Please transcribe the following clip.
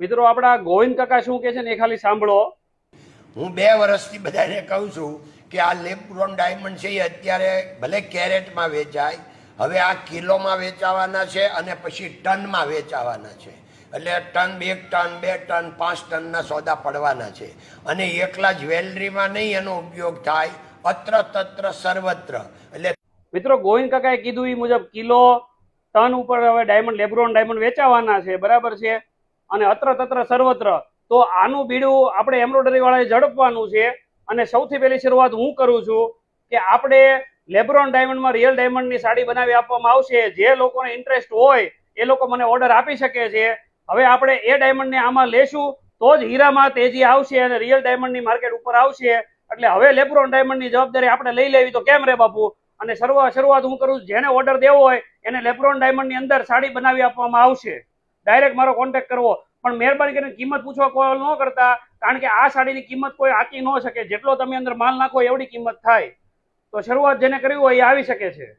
મિત્રો આપણા ગોવિંદ કાકા શું કે છે ને એ ખાલી સાંભળો. હું બે વર્ષથી બધાને કહું છું કે આ લેબ્રોન ડાયમંડ છે એ અત્યારે ભલે કેરેટમાં વેચાય હવે આ કિલોમાં વેચાવાના છે અને પછી ટનમાં વેચાવાના છે. એટલે ટન એક ટન બે ટન પાંચ ટનના સોદા પડવાના છે. અને એકલા જ્વેલરીમાં નહીં એનો ઉપયોગ થાય અત્ર તત્ર સર્વત્ર. એટલે મિત્રો ગોવિંદ કાકાએ કીધું એ મુજબ કિલો ટન ઉપર હવે ડાયમંડ લેબ્રોન ડાયમંડ વેચાવાના છે. બરાબર છે? અને અત્ર તત્ર સર્વત્ર. તો આનું બીડું આપણે એમ્બ્રોઇડરી વાળાએ ઝડપવાનું છે. અને સૌથી પહેલી શરૂઆત હું કરું છું કે આપણે લેબ્રોન ડાયમંડમાં રિયલ ડાયમંડની સાડી બનાવી આપવામાં આવશે. જે લોકોને ઇન્ટરેસ્ટ હોય, એ લોકો મને ઓર્ડર આપી શકે છે. હવે આપણે એ ડાયમંડને આમાં લેશું, તો જ હીરામાં તેજી આવશે અને રિયલ ડાયમંડની માર્કેટ ઉપર આવશે. એટલે હવે લેબ્રોન ડાયમંડની જવાબદારી આપણે લઈ લેવી તો કેમ રે બાપુ? અને શરૂઆત શરૂઆત હું કરું જેને ઓર્ડર દેવો હોય, એને લેબ્રોન ડાયમંડની અંદર સાડી બનાવી આપવામાં આવશે. ડાયરેક્ટ મારો કોન્ટેક્ટ કરવો. પણ મહેરબાની કરીને કિંમત પૂછવા કોલ ન કરતા, કારણ કે આ સાડીની કિંમત કોઈ આંકી ન શકે. જેટલો તમે અંદર માલ નાખો, એવડી કિંમત થાય. તો શરૂઆત જેને કરવી હોય એ આવી શકે છે.